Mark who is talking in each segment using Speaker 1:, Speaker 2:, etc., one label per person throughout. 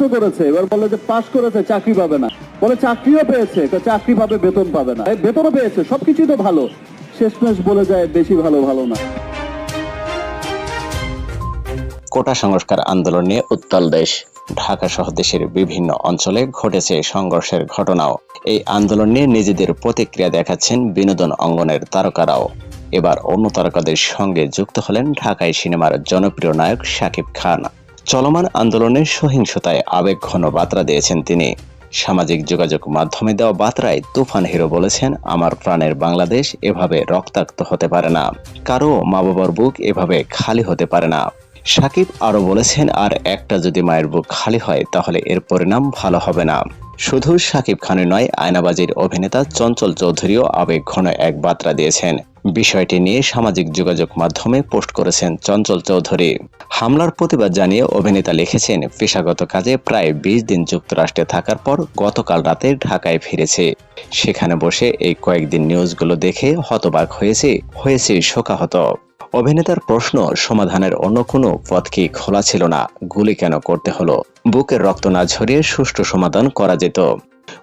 Speaker 1: পাশও করেছে, এবার বলে যে পাশ করেছে, চাকরি পাবে না। বলে চাকরিও পেয়েছে, তো চাকরি পাবে, বেতন পাবে না। বেতনও পেয়েছে, সবকিছুই তো ভালো। শেষমেশ বলে যায়, বেশি ভালো ভালো না।
Speaker 2: কোটা সংস্কার আন্দোলন নিয়ে উত্তাল দেশ। ঢাকা সহ দেশের বিভিন্ন অঞ্চলে ঘটেছে সংঘর্ষের ঘটনাও। এই আন্দোলন নিয়ে নিজেদের প্রতিক্রিয়া দেখাচ্ছেন বিনোদন অঙ্গনের তারকারাও। এবার অন্য তারকাদের সঙ্গে যুক্ত হলেন ঢাকায় সিনেমার জনপ্রিয় নায়ক শাকিব খান। চলমান আন্দোলনের সহিংসতায় আবেগঘন বার্তা দিয়েছেন তিনি। সামাজিক যোগাযোগ মাধ্যমে দেওয়া বার্তায় তুফান হিরো বলেছেন, আমার প্রাণের বাংলাদেশ এভাবে রক্তাক্ত হতে পারে না। কারও মা বাবার বুক এভাবে খালি হতে পারে না। সাকিব আরও বলেছেন, আর একটা যদি মায়ের বুক খালি হয়, তাহলে এর পরিণাম ভালো হবে না। শুধু সাকিব খানের নয়, আয়নাবাজির অভিনেতা চঞ্চল চৌধুরীও আবেগ ঘন এক বার্তা দিয়েছেন। বিষয়টি নিয়ে সামাজিক যোগাযোগ মাধ্যমে পোস্ট করেছেন চঞ্চল চৌধুরী। হামলার প্রতিবাদ জানিয়ে অভিনেতা লিখেছেন, পেশাগত কাজে প্রায় বিশ দিন যুক্তরাষ্ট্রে থাকার পর গতকাল রাতে ঢাকায় ফিরেছে। সেখানে বসে এই কয়েকদিন নিউজগুলো দেখে হতবাক হয়েছে হয়েছে শোকাহত। অভিনেতার প্রশ্ন সমাধানের অন্য কোনো পথ কি খোলা ছিল না? গুলি কেন করতে হলো? বুকের রক্ত না ঝরিয়ে সুষ্ঠু সমাধান করা যেত।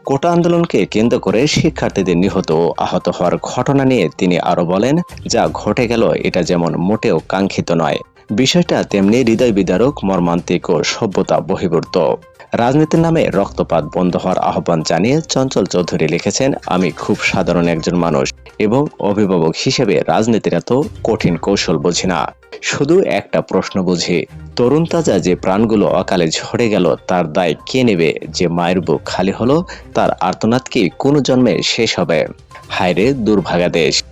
Speaker 2: কোটা আন্দোলনকে কেন্দ্র করে শিক্ষার্থীদের নিহত আহত হওয়ার ঘটনা নিয়ে তিনি আরও বলেন, যা ঘটে গেল এটা যেমন মোটেও কাঙ্ক্ষিত নয়। বিষয়টা তেমনি হৃদয় বিদারক, মর্মান্তিক ও সভ্যতা বহির্ভূত। রাজনীতির নামে রক্তপাত বন্ধ হওয়ার আহ্বান জানিয়ে চঞ্চল চৌধুরী লিখেছেন, আমি খুব সাধারণ একজন মানুষ এবং অভিভাবক হিসেবে রাজনীতির এত কঠিন কৌশল বুঝি না। শুধু একটা প্রশ্ন বুঝি, তরুণ তাজা যে প্রাণগুলো অকালে ঝরে গেল, তার দায় কে নেবে? যে মায়ের বুক খালি হলো, তার আর্তনাদ কি কোনো জন্মে শেষ হবে? হায়রে দুর্ভাগা দেশ।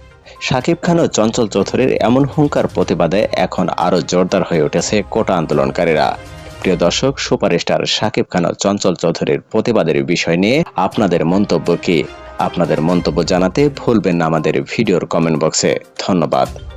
Speaker 2: সাকিব খান ও চঞ্চল চৌধুরীর এমন হুঙ্কার প্রতিবাদে এখন আরও জোরদার হয়ে উঠেছে কোটা আন্দোলনকারীরা। প্রিয় দর্শক, সুপারস্টার সাকিব খান ও চঞ্চল চৌধুরীর প্রতিবাদের বিষয় নিয়ে আপনাদের মন্তব্য কি? আপনাদের মন্তব্য জানাতে ভুলবেন না আমাদের ভিডিওর কমেন্ট বক্সে। ধন্যবাদ।